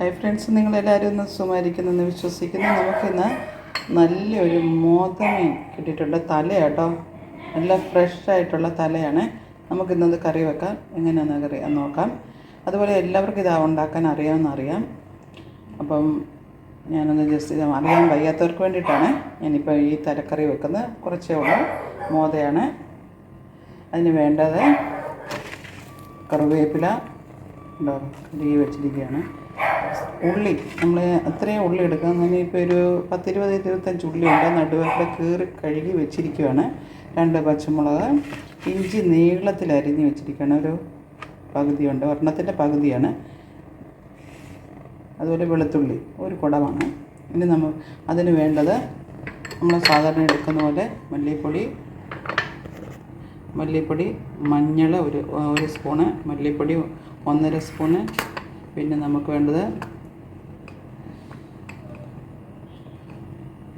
Hi friends നിങ്ങളെല്ലാവരും ഒന്ന് സുഖമായിരിക്കുന്നെന്ന് വിശ്വസിക്കുന്നു. നമുക്കിന്ന് നല്ലൊരു മോതമീൻ കിട്ടിയിട്ടുണ്ട്. തലയാട്ടോ. നല്ല ഫ്രഷ് ആയിട്ടുള്ള തലയാണ്. നമുക്കിന്നത് കറി വെക്കാം. എങ്ങനെയാണെന്ന് കറി നോക്കാം. അതുപോലെ എല്ലാവർക്കും ഇത് ഉണ്ടാക്കാൻ അറിയാമെന്ന് അറിയാം. അപ്പം ഞാനൊന്ന് ജസ്റ്റ് ഇത് അറിയാൻ വയ്യാത്തവർക്ക് വേണ്ടിയിട്ടാണ് ഞാനിപ്പോൾ ഈ തലക്കറി വെക്കുന്നത്. കുറച്ചേ ഉള്ളൂ. മോതയാണ്. അതിന് വേണ്ടത് കറിവേപ്പില ഉണ്ടോ? കരി വെച്ചിരിക്കുകയാണ്. ഉള്ളി. നമ്മൾ അത്രയും ഉള്ളി എടുക്കാം ഇപ്പോൾ ഒരു പത്തിരുപത് ഇരുപത്തഞ്ച് ഉള്ളിയുണ്ട് നടുവേപ്പില കീറി കഴുകി വെച്ചിരിക്കുകയാണ് രണ്ട് പച്ചമുളക് ഇഞ്ചി നീളത്തിൽ അരിഞ്ഞ് വെച്ചിരിക്കുകയാണ് ഒരു പകുതിയുണ്ട്. ഒരെണ്ണത്തിന്റെ പകുതിയാണ്. അതുപോലെ വെളുത്തുള്ളി ഒരു കുടമാണ് ഇനി നമ്മൾ അതിന് വേണ്ടത് നമ്മൾ സാധാരണ എടുക്കുന്ന പോലെ മല്ലിപ്പൊടി മല്ലിപ്പൊടി മഞ്ഞൾ ഒരു ഒരു സ്പൂണ് മല്ലിപ്പൊടി ഒന്നര സ്പൂണ്. പിന്നെ നമുക്ക് വേണ്ടത്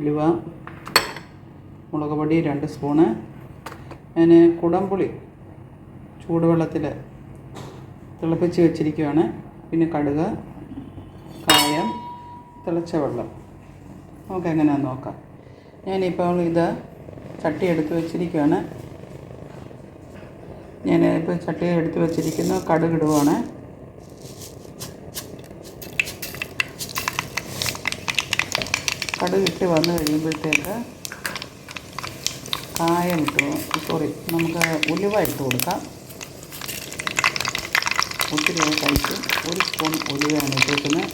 ഉലുവ മുളക് പൊടി രണ്ട് സ്പൂണ് ഞാൻ കുടംപുളി ചൂടുവെള്ളത്തിൽ തിളപ്പിച്ച് വെച്ചിരിക്കുകയാണ് പിന്നെ കടുക് കായം തിളച്ച വെള്ളം. നമുക്ക് എങ്ങനെയാണെന്ന് നോക്കാം. ഞാനിപ്പോൾ ഇത് ചട്ടി എടുത്ത് വെച്ചിരിക്കുകയാണ് ഞാൻ ഇപ്പോൾ ചട്ടി എടുത്ത് വെച്ചിരിക്കുന്ന. കടുക് ഇടുവാണ് കടുക് ഇട്ട് വന്ന് കഴിയുമ്പോഴത്തേക്ക് കായം ഇട്ട്. സോറി നമുക്ക് ഉലുവ ഇട്ട് കൊടുക്കാം. ഒത്തിരി കഴിച്ച്. ഒരു സ്പൂൺ ഉലുവയാണ് ഇട്ടേക്കുന്നത്.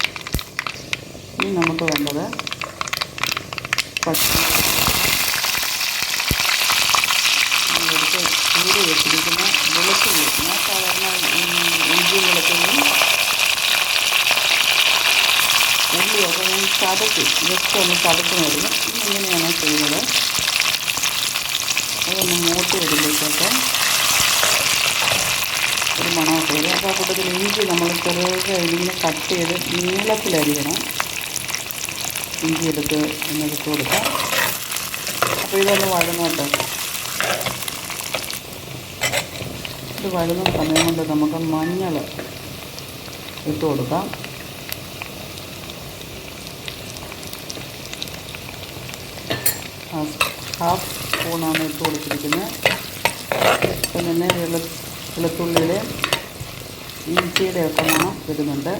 ഇനി നമുക്ക് വേണ്ടത് പച്ച ചൂട് വെച്ചിരിക്കുന്ന വെളുത്തുള്ളി. ഞാൻ സാധാരണ ഇഞ്ചി വെളുത്തുള്ളി ഉള്ളിയൊക്കെ ഞാൻ ചതക്കി. ജസ്റ്റ് ഒന്ന് ചതക്കുമായിരുന്നു ഇനി എങ്ങനെയാണ് ചെയ്യുന്നത്? അതൊന്ന് മൂത്ത് വരുമ്പോഴത്തേക്ക് ഒരു മണമൊക്കെ വരും. അപ്പോൾ ആ കൂട്ടത്തിൽ ഇഞ്ചി നമ്മൾ ചെറുതൊക്കെ ഇങ്ങനെ കട്ട് ചെയ്ത് നീളത്തിലരിയണം. ഇഞ്ചി എടുത്ത് ഒന്ന് ഇട്ട് കൊടുക്കാം. അപ്പോൾ ഇതൊന്ന് വഴങ്ങോട്ടെ ഇത് വഴുന്ന സമയം കൊണ്ട് നമുക്ക് മഞ്ഞൾ ഇട്ട് കൊടുക്കാം. ഹാഫ് സ്പൂണാണ് ഇട്ട് കൊടുത്തിരിക്കുന്നത് പിന്നെ തന്നെ വെളുത്തുള്ളിയുടെ ഇഞ്ചിയുടെ ഒക്കെ മണം വരുന്നുണ്ട്.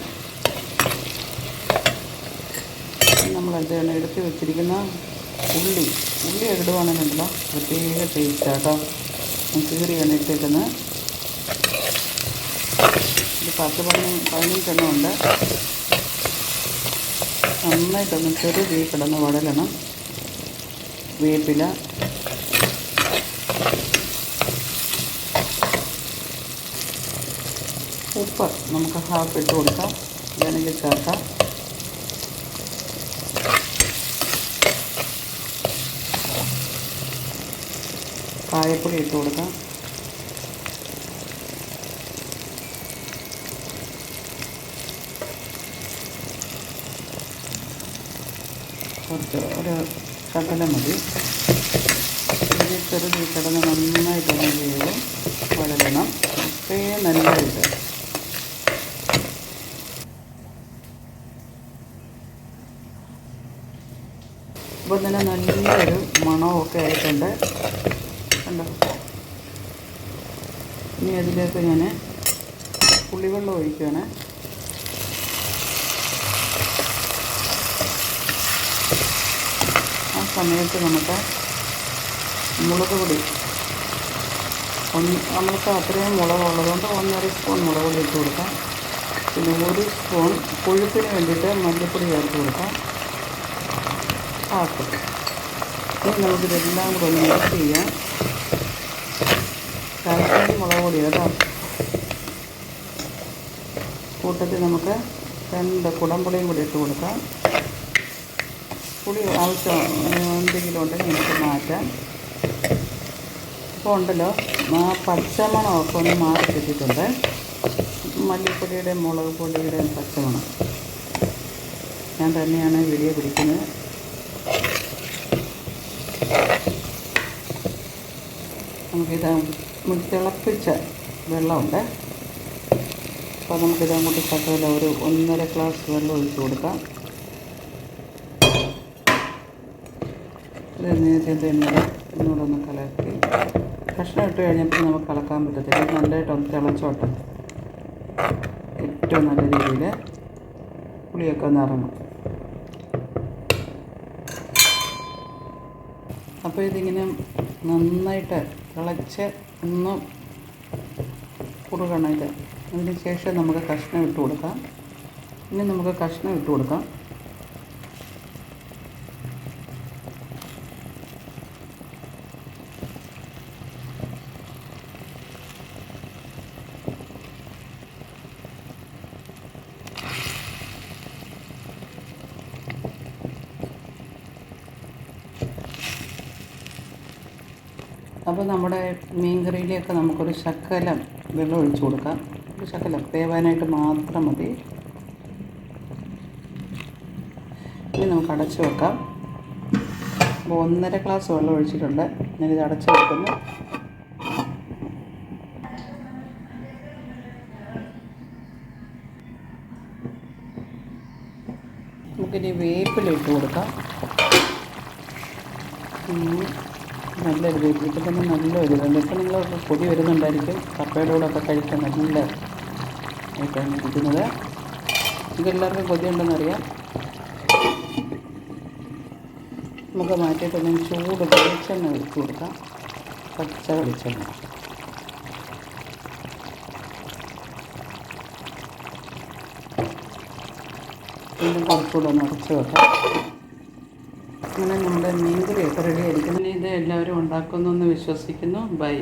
നമ്മൾ എന്താണ് എടുത്ത് വെച്ചിരിക്കുന്ന ഉള്ളി ഉള്ളി ഇടുവാണെന്നുണ്ടല്ലോ. പ്രത്യേക ടേസ്റ്റാട്ടോ കീറിയാണ് ഇട്ടേക്കുന്നത് ഒരു പത്ത് പതിനഞ്ച് പതിനഞ്ചെണ്ണം ഉണ്ട്. നന്നായിട്ടൊന്ന് ചെറു തീ കിടന്ന് വടലണം വേപ്പില ഉപ്പ് നമുക്ക് ഹാഫ് ഇട്ട് കൊടുക്കാം. വേണമെങ്കിൽ ചേർക്കാം. കായപ്പൊടി ഇട്ട് കൊടുക്കാം. കുറച്ച് ഒരു ശകലം മതി. ഇത് ചെറുത് നന്നായിട്ട് നന്നായിട്ടൊന്ന് ചെയ്ത് വളരണം ഇത്രയും നല്ലതായിട്ട്. ഇപ്പം തന്നെ നല്ലൊരു മണമൊക്കെ ആയിട്ടുണ്ട്. കണ്ടോ? ഇനി അതിലേക്ക് ഞാൻ പുളിവെള്ളം ഒഴിക്കുകയാണ് സമയത്ത് നമുക്ക് മുളക് പൊടി. ഒന്ന് നമ്മൾക്ക് അത്രയും മുളകുള്ളതുകൊണ്ട് ഒന്നര സ്പൂൺ മുളക് പൊടി ഇട്ട് കൊടുക്കാം. പിന്നെ ഒരു സ്പൂൺ കൊഴുപ്പിന് വേണ്ടിയിട്ട് മല്ലിപ്പൊടി ചേർത്ത് കൊടുക്കാം. ഹാഫ് ഇനി നമുക്കിതെല്ലാം കൂടെ ഒന്ന് മിക്സ് ചെയ്യാം. കാശ്മീരി മുളക് പൊടി കേട്ടോ. കൂട്ടത്തിൽ നമുക്ക് രണ്ട് കുടംപുളിയും കൂടി ഇട്ട് കൊടുക്കാം. പുളി ആവശ്യം എന്തെങ്കിലും ഉണ്ടെങ്കിൽ നമുക്ക് മാറ്റാം. ഇപ്പോൾ ഉണ്ടല്ലോ ആ പച്ചമണമൊക്കെ ഒന്ന് മാറി കിട്ടിയിട്ടുണ്ട്. മല്ലിപ്പൊടിയുടെയും മുളക് പൊടിയുടെയും പച്ചമണം. ഞാൻ തന്നെയാണ് വീഡിയോ പിടിക്കുന്നത്. നമുക്കിത് തിളപ്പിച്ച വെള്ളമുണ്ട്. അപ്പോൾ നമുക്കിത് അങ്ങോട്ട് ശകല ഒരു ഒന്നര ഗ്ലാസ് വെള്ളം ഒഴിച്ച് കൊടുക്കാം. ഒന്ന് കലക്കി. കഷ്ണം ഇട്ട് കഴിഞ്ഞപ്പോൾ നമുക്ക് കലക്കാൻ പറ്റത്തില്ല. നല്ലതായിട്ടൊന്ന് തിളച്ചോട്ടെ. ഏറ്റവും നല്ല രീതിയിൽ പുളിയൊക്കെ ഒന്ന് ഇറങ്ങും. അപ്പോൾ ഇതിങ്ങനെ നന്നായിട്ട് തിളച്ച് ഒന്ന് കുറുകണം ഇത്. അതിന് ശേഷം നമുക്ക് കഷ്ണം ഇട്ട് കൊടുക്കാം. ഇനി നമുക്ക് കഷ്ണം ഇട്ട് കൊടുക്കാം. അപ്പോൾ നമ്മുടെ മീൻകറിയിലേക്ക് നമുക്കൊരു ശക്കലം വെള്ളം ഒഴിച്ചു കൊടുക്കാം. ഒരു ശക്കലം വേവാനായിട്ട് മാത്രം മതി. ഇനി നമുക്ക് അടച്ചു വെക്കാം. അപ്പോൾ ഒന്നര ഗ്ലാസ് വെള്ളം ഒഴിച്ചിട്ടുണ്ട്. ഞാനിത് അടച്ചു വെക്കുന്നു. നമുക്കിനി വേപ്പിലിട്ട് കൊടുക്കാം. നല്ലൊരു വീട്ടിൽ. തന്നെ നല്ലൊരു ഇതുണ്ട് ഇപ്പം നിങ്ങൾ പൊടി വരുന്നുണ്ടായിരിക്കും. കപ്പയുടെ കൂടെ ഒക്കെ കഴിക്കാൻ നല്ല ആയിട്ടാണ് ഇരിക്കുന്നത്. ഇതെല്ലാവർക്കും കൊതിയുണ്ടെന്നറിയാം നമുക്ക് മാറ്റിയിട്ട് ഞാൻ ചൂട് വെളിച്ചെണ്ണ ഒഴിച്ചു കൊടുക്കാം. പച്ച വെളിച്ചെണ്ണ. വീണ്ടും കുറച്ചുകൂടെ ഒന്ന് അടച്ചു വെക്കാം. അങ്ങനെ നമ്മുടെ മീൻകറിയൊക്കെ റെഡി ആയിരിക്കും ഇത് എല്ലാവരും ഉണ്ടാക്കുന്നു എന്ന് വിശ്വസിക്കുന്നു. ബൈ.